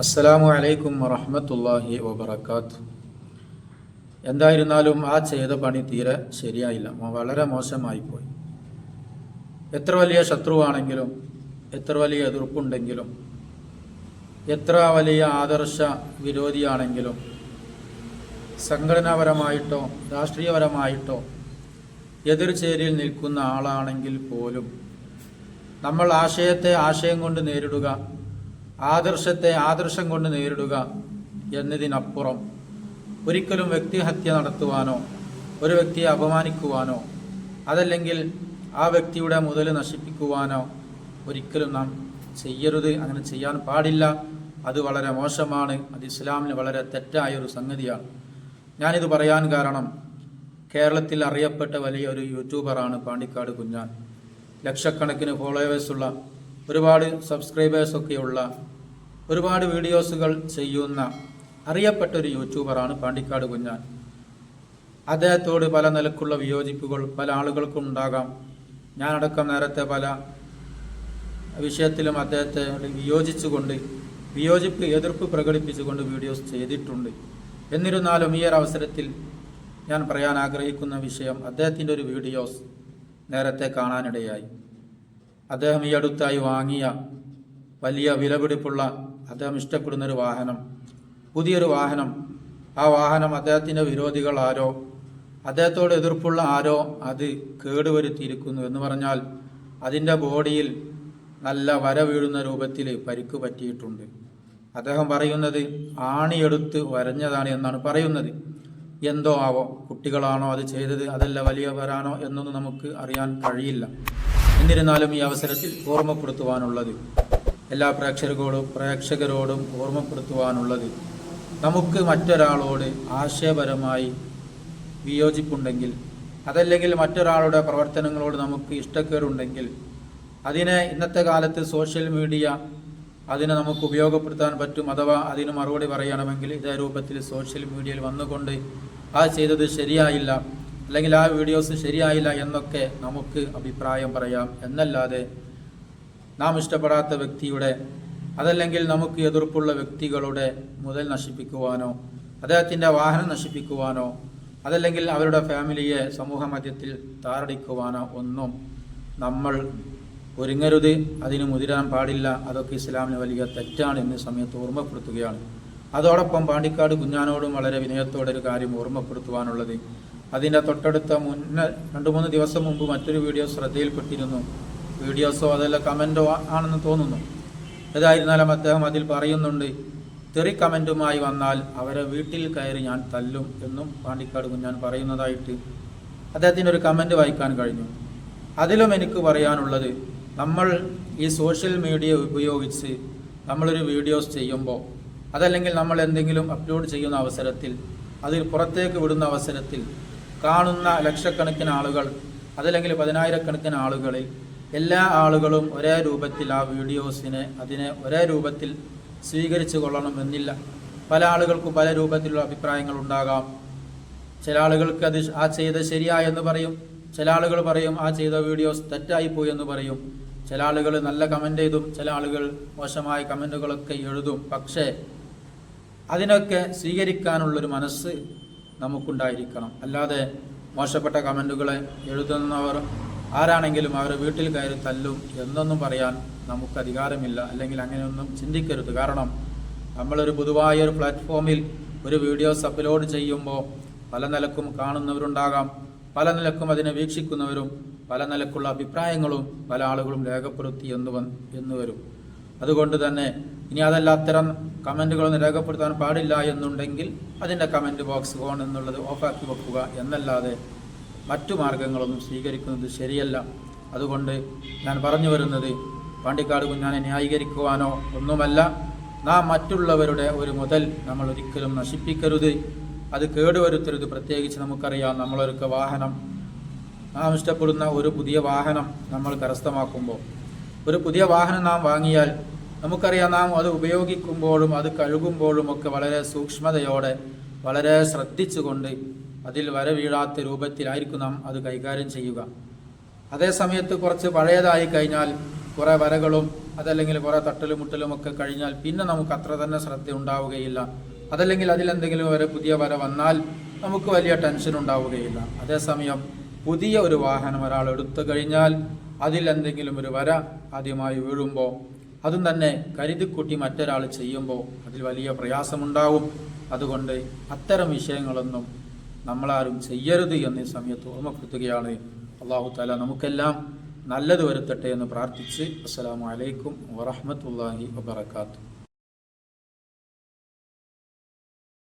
അസ്സലാമു അലൈക്കും വറഹമത്തല്ലാഹി വബർക്കാത്തു എന്തായിരുന്നാലും ആ ചെയ്ത പണി തീരെ ശരിയായില്ല. വളരെ മോശമായിപ്പോയി. എത്ര വലിയ ശത്രുവാണെങ്കിലും എത്ര വലിയ എതിർപ്പുണ്ടെങ്കിലും എത്ര വലിയ ആദർശ വിരോധിയാണെങ്കിലും സംഘടനാപരമായിട്ടോ രാഷ്ട്രീയപരമായിട്ടോ എതിർചേരിയിൽ നിൽക്കുന്ന ആളാണെങ്കിൽ പോലും നമ്മൾ ആശയത്തെ ആശയം കൊണ്ട് നേരിടുക ആദർശത്തെ ആദർശം കൊണ്ട് നേരിടുക എന്നതിനപ്പുറം ഒരിക്കലും വ്യക്തിഹത്യ നടത്തുവാനോ ഒരു വ്യക്തിയെ അപമാനിക്കുവാനോ അതല്ലെങ്കിൽ ആ വ്യക്തിയുടെ മുതൽ നശിപ്പിക്കുവാനോ ഒരിക്കലും നാം ചെയ്യരുത്. അങ്ങനെ ചെയ്യാൻ പാടില്ല. അത് വളരെ മോശമാണ്. അത് ഇസ്ലാമിന് വളരെ തെറ്റായ ഒരു സംഗതിയാണ്. ഞാനിത് പറയാൻ കാരണം കേരളത്തിൽ അറിയപ്പെട്ട വലിയൊരു യൂട്യൂബറാണ് പാണ്ടിക്കാട് കുഞ്ഞാൻ. ലക്ഷക്കണക്കിന് ഫോളോവേഴ്സുള്ള ഒരുപാട് സബ്സ്ക്രൈബേഴ്സൊക്കെയുള്ള ഒരുപാട് വീഡിയോസുകൾ ചെയ്യുന്ന അറിയപ്പെട്ട ഒരു യൂട്യൂബറാണ് പാണ്ടിക്കാട് കുഞ്ഞാൻ. അദ്ദേഹത്തോട് പല നിലക്കുള്ള വിയോജിപ്പുകൾ പല ആളുകൾക്കും ഉണ്ടാകാം. ഞാനടക്കം നേരത്തെ പല വിഷയത്തിലും അദ്ദേഹത്തെ വിയോജിച്ചുകൊണ്ട് വിയോജിപ്പ് എതിർപ്പ് പ്രകടിപ്പിച്ചുകൊണ്ട് വീഡിയോസ് ചെയ്തിട്ടുണ്ട്. എന്നിരുന്നാലും ഈ ഒരു അവസരത്തിൽ ഞാൻ പറയാൻ ആഗ്രഹിക്കുന്ന വിഷയം അദ്ദേഹത്തിന്റെ ഒരു വീഡിയോസ് നേരത്തെ കാണാനിടയായി. അദ്ദേഹം ഈ അടുത്തായി വാങ്ങിയ വലിയ വിലപിടിപ്പുള്ള അദ്ദേഹം ഇഷ്ടപ്പെടുന്ന ഒരു വാഹനം പുതിയൊരു വാഹനം. ആ വാഹനം അദ്ദേഹത്തിന്റെ വിരോധികൾ ആരോ അദ്ദേഹത്തോട് എതിർപ്പുള്ള ആരോ അത് കേടുവരുത്തിയിരിക്കുന്നു എന്ന് പറഞ്ഞാൽ അതിന്റെ ബോഡിയിൽ നല്ല വര വീഴുന്ന രൂപത്തിൽ പരിക്ക് പറ്റിയിട്ടുണ്ട്. അദ്ദേഹം പറയുന്നത് ആണിയെടുത്ത് വരഞ്ഞതാണ് എന്നാണ് പറയുന്നത്. എന്തോ ആവോ കുട്ടികളാണോ അത് ചെയ്തത് അതല്ല വലിയവരാണോ എന്നൊന്നും നമുക്ക് അറിയാൻ കഴിയില്ല. എന്നിരുന്നാലും ഈ അവസരത്തിൽ ഓർമ്മപ്പെടുത്തുവാനുള്ളത് എല്ലാ പ്രേക്ഷകരോടും പ്രേക്ഷകരോടും ഓർമ്മപ്പെടുത്തുവാനുള്ളത് നമുക്ക് മറ്റൊരാളോട് ആശയപരമായി വിയോജിപ്പുണ്ടെങ്കിൽ അതല്ലെങ്കിൽ മറ്റൊരാളുടെ പ്രവർത്തനങ്ങളോട് നമുക്ക് ഇഷ്ടക്കേടുണ്ടെങ്കിൽ അതിനെ ഇന്നത്തെ കാലത്ത് സോഷ്യൽ മീഡിയ അതിനെ നമുക്ക് ഉപയോഗപ്പെടുത്താൻ പറ്റും അഥവാ അതിന് മറുപടി പറയണമെങ്കിൽ ഇതേ രൂപത്തിൽ സോഷ്യൽ മീഡിയയിൽ വന്നുകൊണ്ട് ആ ചെയ്തത് ശരിയായില്ല അല്ലെങ്കിൽ ആ വീഡിയോസ് ശരിയായില്ല എന്നൊക്കെ നമുക്ക് അഭിപ്രായം പറയാം. എന്നല്ലാതെ നാം ഇഷ്ടപ്പെടാത്ത വ്യക്തിയുടെ അതല്ലെങ്കിൽ നമുക്ക് എതിർപ്പുള്ള വ്യക്തികളുടെ മുതൽ നശിപ്പിക്കുവാനോ അദ്ദേഹത്തിന്റെ വാഹനം നശിപ്പിക്കുവാനോ അതല്ലെങ്കിൽ അവരുടെ ഫാമിലിയെ സമൂഹ മധ്യത്തിൽ താറടിക്കുവാനോ ഒന്നും നമ്മൾ ഒരുങ്ങരുത്. അതിന് മുതിരാൻ പാടില്ല. അതൊക്കെ ഇസ്ലാമിന് വലിയ തെറ്റാണ് എന്ന് സമയത്ത് ഓർമ്മപ്പെടുത്തുകയാണ്. അതോടൊപ്പം പാണ്ടിക്കാട് കുഞ്ഞാനോടും വളരെ വിനയത്തോടെ ഒരു കാര്യം ഓർമ്മപ്പെടുത്തുവാനുള്ളത്. അതിന്റെ തൊട്ടടുത്ത മുന്നേ രണ്ട് മൂന്ന് ദിവസം മുമ്പ് മറ്റൊരു വീഡിയോ ശ്രദ്ധയിൽപ്പെട്ടിരുന്നു. വീഡിയോസോ അതല്ല കമന്റോ ആണെന്ന് തോന്നുന്നു. ഏതായിരുന്നാലും അദ്ദേഹം അതിൽ പറയുന്നുണ്ട് തെറി കമന്റുമായി വന്നാൽ അവരെ വീട്ടിൽ കയറി ഞാൻ തല്ലും എന്നും പാണ്ടിക്കാട് കുഞ്ഞാൻ പറയുന്നതായിട്ട് അദ്ദേഹത്തിന്റെ ഒരു കമന്റ് വായിക്കാൻ കഴിഞ്ഞു. അതിലും എനിക്ക് പറയാനുള്ളത് നമ്മൾ ഈ സോഷ്യൽ മീഡിയ ഉപയോഗിച്ച് നമ്മളൊരു വീഡിയോസ് ചെയ്യുമ്പോൾ അതല്ലെങ്കിൽ നമ്മൾ എന്തെങ്കിലും അപ്ലോഡ് ചെയ്യുന്ന അവസരത്തിൽ അതിൽ പുറത്തേക്ക് വിടുന്ന അവസരത്തിൽ കാണുന്ന ലക്ഷക്കണക്കിന് ആളുകൾ അതല്ലെങ്കിൽ പതിനായിരക്കണക്കിന് ആളുകളിൽ എല്ലാ ആളുകളും ഒരേ രൂപത്തിൽ ആ വീഡിയോസിനെ അതിനെ ഒരേ രൂപത്തിൽ സ്വീകരിച്ചു കൊള്ളണമെന്നില്ല പല ആളുകൾക്കും പല രൂപത്തിലുള്ള അഭിപ്രായങ്ങൾ ഉണ്ടാകാം. ചില ആളുകൾക്ക് അത് ആ ചെയ്ത ശരിയായെന്ന് പറയും. ചില ആളുകൾ പറയും ആ ചെയ്ത വീഡിയോസ് തെറ്റായി പോയി എന്ന് പറയും. ചില ആളുകൾ നല്ല കമന്റ് ചെയ്തും ചില ആളുകൾ മോശമായ കമന്റുകളൊക്കെ എഴുതും. പക്ഷേ അതിനൊക്കെ സ്വീകരിക്കാനുള്ളൊരു മനസ്സ് നമുക്കുണ്ടായിരിക്കണം. അല്ലാതെ മോശപ്പെട്ട കമന്റുകളെ എഴുതുന്നവർ ആരാണെങ്കിലും അവരെ വീട്ടിൽ കയറി തല്ലും എന്നൊന്നും പറയാൻ നമുക്ക് അധികാരമില്ല. അല്ലെങ്കിൽ അങ്ങനെയൊന്നും ചിന്തിക്കരുത്. കാരണം നമ്മളൊരു പൊതുവായ ഒരു പ്ലാറ്റ്ഫോമിൽ ഒരു വീഡിയോസ് അപ്ലോഡ് ചെയ്യുമ്പോൾ പല നിലക്കും കാണുന്നവരുണ്ടാകാം. പല നിലക്കും അതിനെ വീക്ഷിക്കുന്നവരും പല നിലക്കുള്ള അഭിപ്രായങ്ങളും പല ആളുകളും രേഖപ്പെടുത്തി എന്ന് എന്ന് വരും. അതുകൊണ്ട് തന്നെ ഇനി അതല്ല അത്തരം കമന്റുകളൊന്നും രേഖപ്പെടുത്താൻ പാടില്ല എന്നുണ്ടെങ്കിൽ അതിന്റെ കമന്റ് ബോക്സ് ഓൺ എന്നുള്ളത് ഓഫാക്കി വെക്കുക എന്നല്ലാതെ മറ്റു മാർഗങ്ങളൊന്നും സ്വീകരിക്കുന്നത് ശരിയല്ല. അതുകൊണ്ട് ഞാൻ പറഞ്ഞു വരുന്നത് പാണ്ടിക്കാട് കുഞ്ഞാനെ ന്യായീകരിക്കുവാനോ ഒന്നുമല്ല. നാം മറ്റുള്ളവരുടെ ഒരു മുതൽ നമ്മൾ ഒരിക്കലും നശിപ്പിക്കരുത്. അത് കേടുവരുത്തരുത്. പ്രത്യേകിച്ച് നമുക്കറിയാം നമ്മളൊരുക്ക വാഹനം. നാം ഇഷ്ടപ്പെടുന്ന ഒരു പുതിയ വാഹനം നമ്മൾ കരസ്ഥമാക്കുമ്പോൾ. ഒരു പുതിയ വാഹനം നാം വാങ്ങിയാൽ നമുക്കറിയാം നാം അത് ഉപയോഗിക്കുമ്പോഴും അത് കഴുകുമ്പോഴും ഒക്കെ വളരെ സൂക്ഷ്മതയോടെ വളരെ ശ്രദ്ധിച്ചുകൊണ്ട് അതിൽ വരവീഴാത്ത രൂപത്തിലായിരിക്കും നാം അത് കൈകാര്യം ചെയ്യുക. അതേസമയത്ത് കുറച്ച് പഴയതായി കഴിഞ്ഞാൽ കുറേ വരകളും അതല്ലെങ്കിൽ കുറേ തട്ടലും മുട്ടലും ഒക്കെ കഴിഞ്ഞാൽ പിന്നെ നമുക്ക് അത്ര തന്നെ ശ്രദ്ധ ഉണ്ടാവുകയില്ല. അതല്ലെങ്കിൽ അതിലെന്തെങ്കിലും വരെ പുതിയ വര വന്നാൽ നമുക്ക് വലിയ ടെൻഷൻ ഉണ്ടാവുകയില്ല. അതേസമയം പുതിയ ഒരു വാഹനം ഒരാൾ എടുത്തു കഴിഞ്ഞാൽ അതിലെന്തെങ്കിലും ഒരു വര ആദ്യമായി വീഴുമ്പോൾ അതും തന്നെ കരുതിക്കൂട്ടി മറ്റൊരാൾ ചെയ്യുമ്പോൾ അതിൽ വലിയ പ്രയാസമുണ്ടാവും. അതുകൊണ്ട് അത്തരം വിഷയങ്ങളൊന്നും നമ്മളാരും ചെയ്യരുത് എന്ന സമയത്ത് ഓർമ്മപ്പെടുത്തുകയാണ്. അള്ളാഹു താല നമുക്കെല്ലാം നല്ലത് വരുത്തട്ടെ എന്ന് പ്രാർത്ഥിച്ച് അസ്സലാമു അലൈക്കും വറഹ്മത്തുള്ളാഹി വബറകാതുഹു.